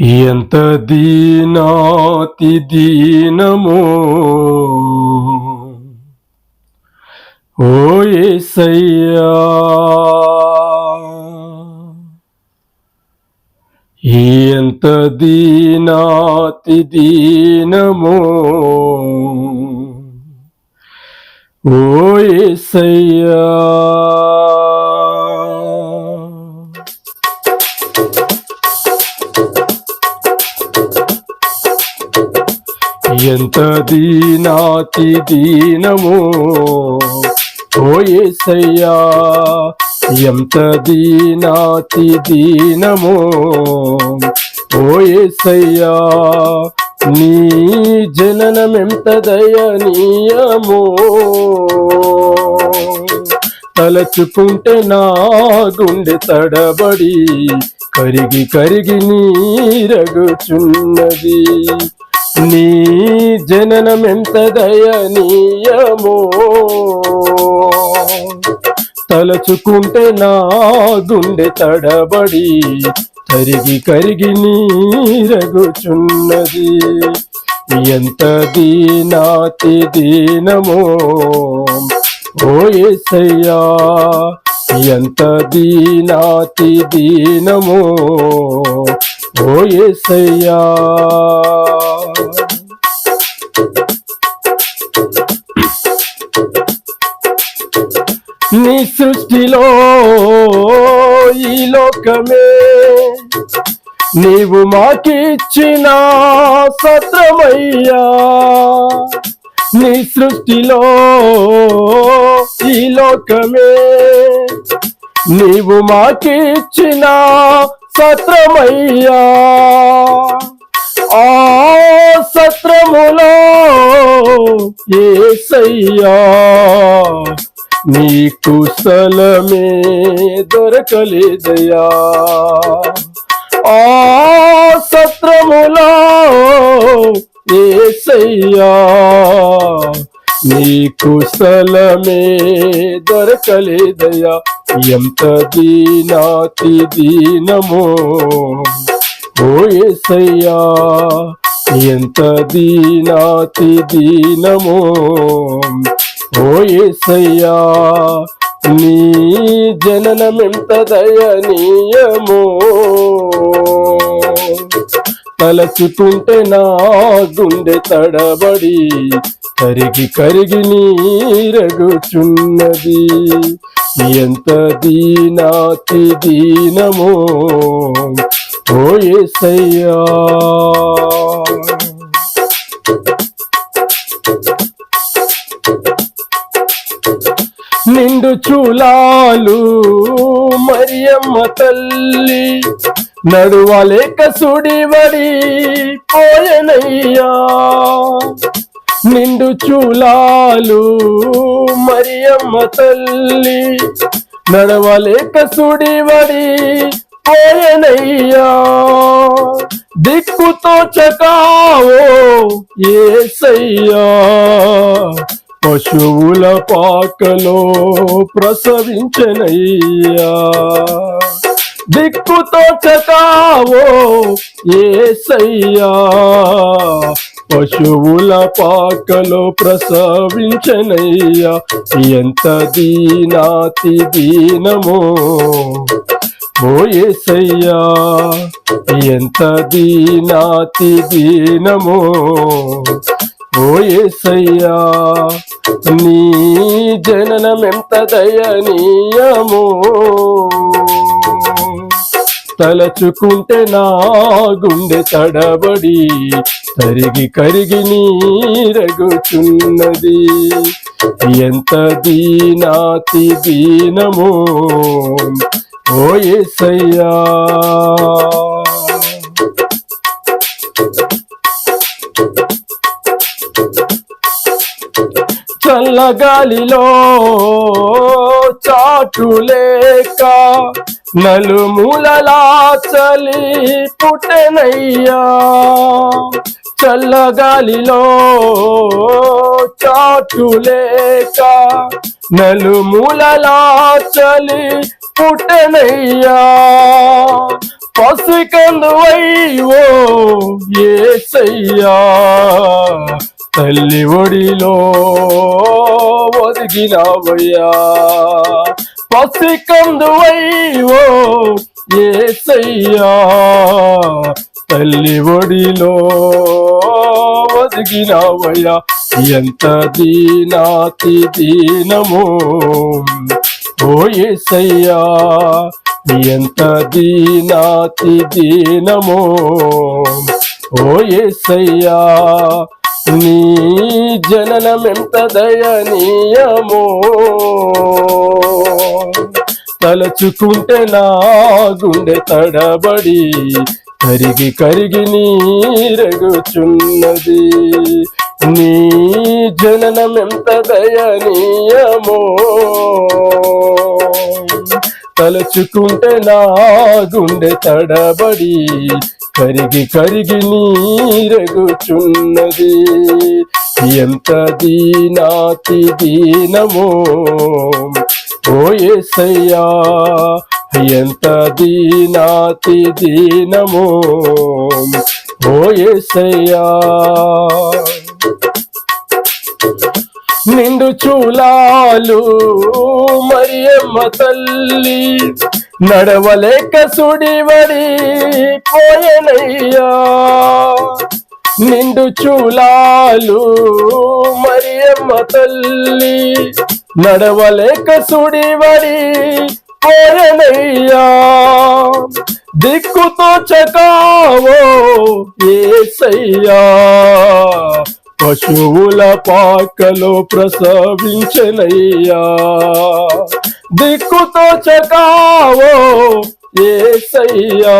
ఎంత దీనాతి దీనమో. ఓ ఏసయ్యా. ఎంత దీనాతి దీనమో. ఓ ఏసయ్యా. ఎంత దీనాతి దీనమో? ఓ ఎంత దీనాతి దీనమో? ఓ నీ జననమెంత దయనీయమో? తలచుకుంటే నా గుండె తడబడి కరిగి కరిగి నీరగుచున్నది. నీ జననమెంత దయనీయమో. తలచుకుంటే నా గుండె తడబడి కరిగి కరిగి నీరగుచున్నది. ఎంత దీనాతి దీనమో. ఓయేసయ్యా ఎంత దీనాతి దీనమో. ఓ ఏసయ్యా. నీ సృష్టిలో ఈ లోకమే. నీవు మాకిచ్చిన సత్రమయ్యా. నీ సృష్టిలో ఈ లోకమే. నీవు మాకిచ్చిన సత్రమయ్యా. ఆ సత్రములో ఏసయ్యా. నీ కుశలమే దొరకలేదయ్యా. ఆ సత్రములో ఏసయ్యా. నీ కుశలమే దొరకలేదయా ఎంత దీనాతి దీనమో. ఓ ఎంత దీనాతి దీనమో. ఓ నీ జననమెంత దయనీయమో. తలచుకుంటే నా గుండె తడబడి కరిగి కరిగి నీరగుచున్నది. ఎంత దీనాతి దీనమో ఓ నిండు చూలాలు మరియమ్మ తల్లి నడువలేక సుడివడి పోయనయ్యా. నిండు చూలాలు మరియమ్మ తల్లి. నడవలేక సుడివడి పోయనయ్యా. దిక్కుతో చకావో ఏసయ్యా. పశువుల పాకలో ప్రసవించనయ్యా. దిక్కుతో చకావో ఏసయ్యా. పశువుల పాకలో ప్రసవించనయ్యా. ఎంత దీనాతి దీనమో ఓ ఏసయ్యా. ఎంత దీనాతి దీనమో ఓ ఏసయ్యా. నీ జననమెంత దయనీయమో. తలచుకుంటే నా గుండె తడబడి కరిగి కరిగి నీరగుచున్నది ఎంత దీనాతి దీనమో ఓ ఏసయ్యా. చాటు లేక నలుమూలలా చలి పుట్టెనయ్యా. చల్లగాలిలో చాటు లేక నలుమూలలా చలి పుట్టెనయ్యా. పసికందువైవో ఏసయ్యా. తల్లి ఒడిలో ఒదిగినావయ్యా పసికందువైవో ఏసయ్యా. తల్లి ఒడిలో ఒదిగినావయ్యా. ఎంత దీనాతి దీనము. ఓ ఏసయ్యా ఎంత దీనాతి దీనము. ఓ ఏసయ్యా నీ జననమెంత దయనీయమో. తలచుకుంటే నా గుండె తడబడి కరిగి కరిగి నీరగుచున్నది. నీ జననమెంత దయనీయమో. తలచుకుంటే నా గుండె తడబడి కరిగి కరిగి నీరగుచున్నది. ఎంత దీనాతి దీనమో. ఓ ఏసయ్యా ఎంత దీనాతి దీనమో. ఓ ఏసయ్యా. నిండు చూలాలు మరియమ్మ తల్లి నడవలేక సుడివడి పోయనయ్యా. నిండు చూలాలు మరియమ్మ తల్లి నడవలేక సుడివడి పోయనయ్యా. దిక్కుతో చకావో ఏసయ్యా. పశువుల పాకలో ప్రసవించలయ్యా దిక్కుతో చకావో ఏసయ్యా.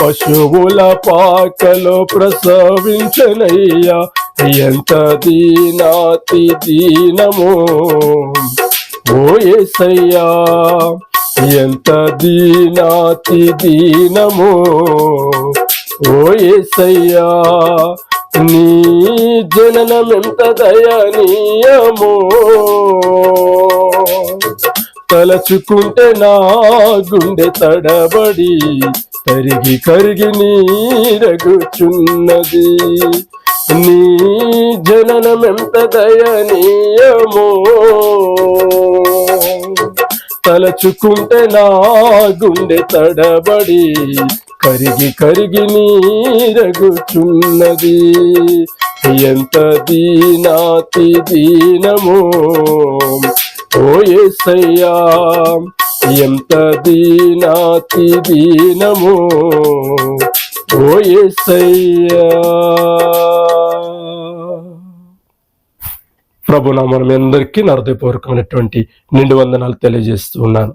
పశువుల పాకలో ప్రసవించలయ్యా ఎంత దీనాతి దీనము. ఓ ఏసయ్యా ఎంత దీనాతి దీనము. ఓ ఏసయ్యా నీ జననమెంత దయనీయమో తలచుకుంటే నా గుండె తడబడి కరిగి కరిగి నీరగుచున్నది. నీ జననమెంత దయనీయమో తలచుకుంటే నా గుండె తడబడి కరిగి కరిగి నీరగుచున్నది. ఎంత దీనాతి దీనమో ఓ ఏసయ్యా ఎంత దీనాతి దీనమో ఓ ఏసయ్యా. ప్రభు నా మనం అందరికీ నా హృదయపూర్వకమైనటువంటి నిండు వందనాలు తెలియజేస్తూ ఉన్నాను.